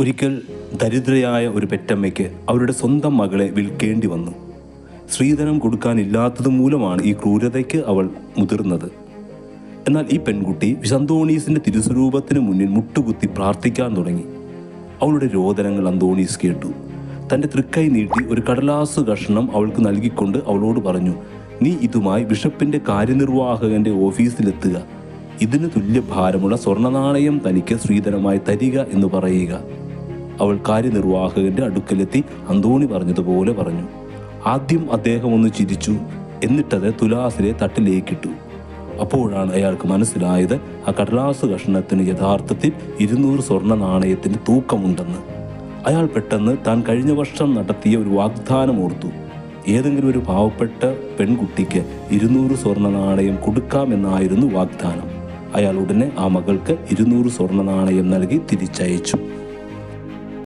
ഒരിക്കൽ ദരിദ്രയായ ഒരു പെറ്റമ്മയ്ക്ക് അവരുടെ സ്വന്തം മകളെ വിൽക്കേണ്ടി വന്നു. സ്ത്രീധനം കൊടുക്കാനില്ലാത്തത് മൂലമാണ് ഈ ക്രൂരതയ്ക്ക് അവൾ മുതിർന്നത്. എന്നാൽ ഈ പെൺകുട്ടി വിശന്തോണീസിന്റെ തിരുസ്വരൂപത്തിന് മുന്നിൽ മുട്ടുകുത്തി പ്രാർത്ഥിക്കാൻ തുടങ്ങി. അവളുടെ രോദനങ്ങൾ അന്തോണീസ് കേട്ടു. തന്റെ തൃക്കൈ നീട്ടി ഒരു കടലാസ് കഷ്ണം അവൾക്ക് നൽകിക്കൊണ്ട് അവളോട് പറഞ്ഞു നീ ഇതുമായി ബിഷപ്പിന്റെ കാര്യനിർവാഹകന്റെ ഓഫീസിലെത്തുക. ഇതിന് തുല്യ ഭാരമുള്ള സ്വർണനാണയം തനിക്ക് ശ്രീധരമായി തരിക എന്ന് പറയുക. അവൾ കാര്യനിർവാഹകന്റെ അടുക്കലെത്തി അന്തോണി പറഞ്ഞതുപോലെ പറഞ്ഞു. ആദ്യം അദ്ദേഹം ഒന്ന് ചിരിച്ചു എന്നിട്ടത് തുലാസിലെ തട്ടിലേക്കിട്ടു അപ്പോഴാണ് അയാൾക്ക് മനസ്സിലായത് ആ കടലാസ് കഷ്ണത്തിന് യഥാർത്ഥത്തിൽ ഇരുന്നൂറ് സ്വർണ നാണയത്തിന് തൂക്കമുണ്ടെന്ന്. അയാൾ പെട്ടെന്ന് താൻ കഴിഞ്ഞ വർഷം നടത്തിയ ഒരു വാഗ്ദാനം ഓർത്തു. ഏതെങ്കിലും ഒരു പാവപ്പെട്ട പെൺകുട്ടിക്ക് ഇരുന്നൂറ് സ്വർണ നാണയം കൊടുക്കാമെന്നായിരുന്നു വാഗ്ദാനം. അയാൾ ഉടനെ ആ മകൾക്ക് ഇരുന്നൂറ് സ്വർണ നാണയം നൽകി തിരിച്ചയച്ചു.